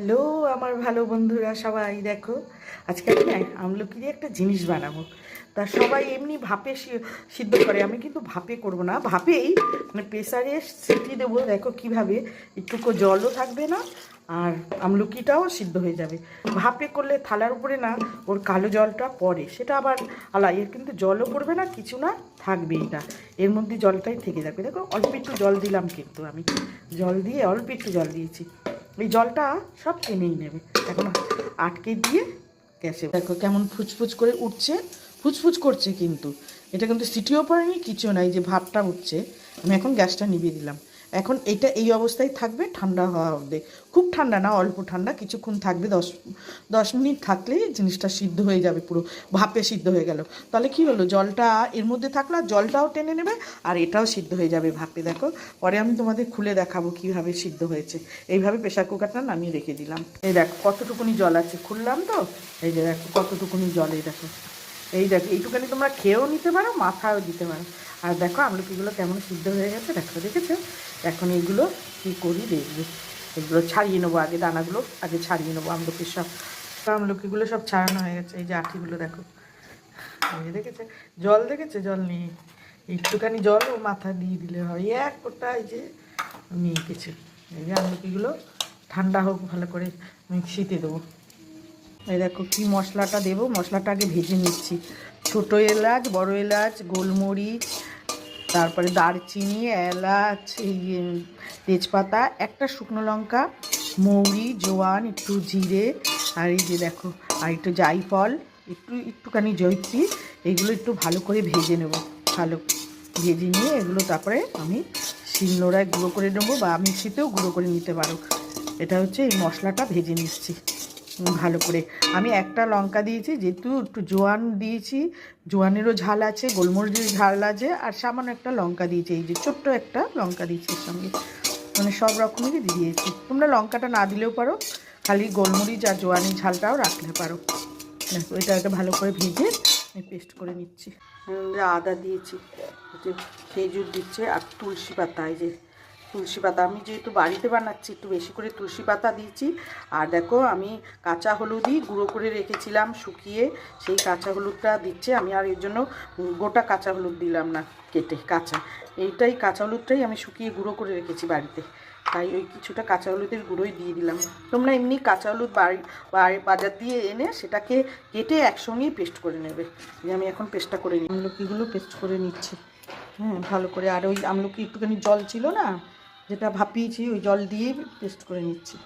Hello, আমার ভালো বন্ধুরা সবাই, দেখো। আজকে আমি না আমলকির একটা জিনিস বানাবো। তা সবাই এমনি ভাপে সিদ্ধ করে, আমি কিন্তু ভাপে করব না, ভাপেই মানে প্রেসারে সিটি দেবো, দেখো কীভাবে। একটুকু জলও থাকবে না, আর আমলকিটাও সিদ্ধ হয়ে যাবে। ভাপে করলে থালার উপরে না ওর কালো জলটা পড়ে, সেটা আবার আলাদা। এর কিন্তু জলও পড়বে না, কিছু না, থাকবে এটা। এর মধ্যে জলটাই থেকে যাবে। দেখো, অল্প একটু জল দিলাম কিন্তু আমি। জল দিয়ে অল্প একটু জল দিয়েছি। এই জলটা সব টেনেই নেবে। এখন আটকে দিয়ে গ্যাসে দেখো কেমন ফুচফুচ করে উঠছে। ফুচফুচ করছে কিন্তু। এটা কিন্তু সিটিও পড়েনি, কিছু নাই, যে ভাবটা উঠছে। আমি এখন গ্যাসটা নিভিয়ে দিলাম। এখন এটা এই অবস্থায় থাকবে, ঠান্ডা হওয়া অব্দি খুব ঠান্ডা না, অল্প ঠান্ডা, কিছুক্ষণ থাকবে, দশ দশ মিনিট থাকলেই জিনিসটা সিদ্ধ হয়ে যাবে পুরো, ভাপে সিদ্ধ হয়ে গেল। তাহলে কি হলো, জলটা এর মধ্যে থাকলে আর জলটাও টেনে নেবে আর এটাও সিদ্ধ হয়ে যাবে ভাপে, দেখো। পরে আমি তোমাদের খুলে দেখাবো কীভাবে সিদ্ধ হয়েছে। এইভাবে প্রেশার কুকারটা নামিয়ে রেখে দিলাম। এই দেখো, কতটুকুনি জল আছে, খুললাম তো? এই যে দেখো, কতটুকুনি জল এই দেখো। এই দেখো এইটুখানি তোমরা খেয়েও নিতে পারো মাথাও দিতে পারো। আর দেখো, আমলকিগুলো কেমন সিদ্ধ হয়ে গেছে, দেখো, দেখেছ? এখন এগুলো কী করি দেখবে। এগুলো ছাড়িয়ে নেব, আগে দানাগুলো, আগে ছাড়িয়ে নেব আমলকির সব। আমলকিগুলো সব ছাড়ানো হয়ে গেছে, এই যে আঠিগুলো দেখো। দেখেছে? জল দেখেছে? জল নিয়ে একটুখানি জল ও মাথা দিয়ে দিলে হয়। এক ওটা এই যে নিয়ে গেছে। এই যে আমলকিগুলো ঠান্ডা হোক, ভালো করে মিক্সিতে দেবো। এই দেখো কি মশলাটা দেবো? মশলাটা আগে ভেজে নিচ্ছি। ছোটো এলাচ, বড় এলাচ, গোলমরিচ, তারপরে দারচিনি, এলাচ, এই তেজপাতা, একটা শুকনো লঙ্কা, মৌরি, জোয়ান, একটু জিরে, আর এই যে দেখো, আর একটু জাইফল, একটু, একটুখানি জৈত্রী এগুলো একটু ভালো করে ভেজে নেব। ভালো ভেজে নিয়ে এগুলো তারপরে আমি শিলনোড়ায় গুঁড়ো করে নেব, বা মিক্সিতেও গুঁড়ো করে নিতে পারো। এটা হচ্ছে এই মশলাটা ভেজে নিচ্ছি। ভালো করে। আমি একটা লঙ্কা দিয়েছি, যেহেতু একটু জোয়ান দিয়েছি, জোয়ানেরও ঝাল আছে, গোলমরিচের ঝাল আছে, আর সামান্য একটা লঙ্কা দিয়েছি, এই যে ছোট্ট একটা লঙ্কা দিয়েছি এর সঙ্গে। মানে সব রকমেরই দিয়েছি। তোমরা লঙ্কাটা না দিলেও পারো, খালি গোলমরিচ আর জোয়ানের ঝালটাও রাখলে পারো। দেখো এটা একটা ভালো করে ভেজে আমি পেস্ট করে নিচ্ছি। আদা দিয়েছি খেজুর দিচ্ছে, আর তুলসী পাতা, এই যে তুলসী পাতা। আমি যেহেতু বাড়িতে বানাচ্ছি, একটু বেশি করে তুলসী পাতা দিয়েছি। আর দেখো, আমি কাঁচা হলুদই গুঁড়ো করে রেখেছিলাম শুকিয়ে। সেই কাঁচা হলুদটা দিচ্ছে। আমি আর এর জন্য গোটা কাঁচা হলুদ দিলাম না, কেটে কাঁচা। এইটাই কাঁচা হলুদটাই আমি শুকিয়ে গুঁড়ো করে রেখেছি বাড়িতে। তাই ওই কিছুটা কাঁচা হলুদের গুঁড়োই দিয়ে দিলাম। তোমরা এমনি কাঁচা হলুদ বাড়ি বাজার দিয়ে এনে সেটাকে কেটে একসঙ্গেই পেস্ট করে নেবে। যে আমি এখন পেস্টটা করে নিই আমলকিগুলো পেস্ট করে নিচ্ছি। হ্যাঁ ভালো করে। আর ওই আমলকি একটুখানি জল ছিল না? যেটা ভাপিয়েছি ওই জল দিয়েই পেস্ট করে নিচ্ছি।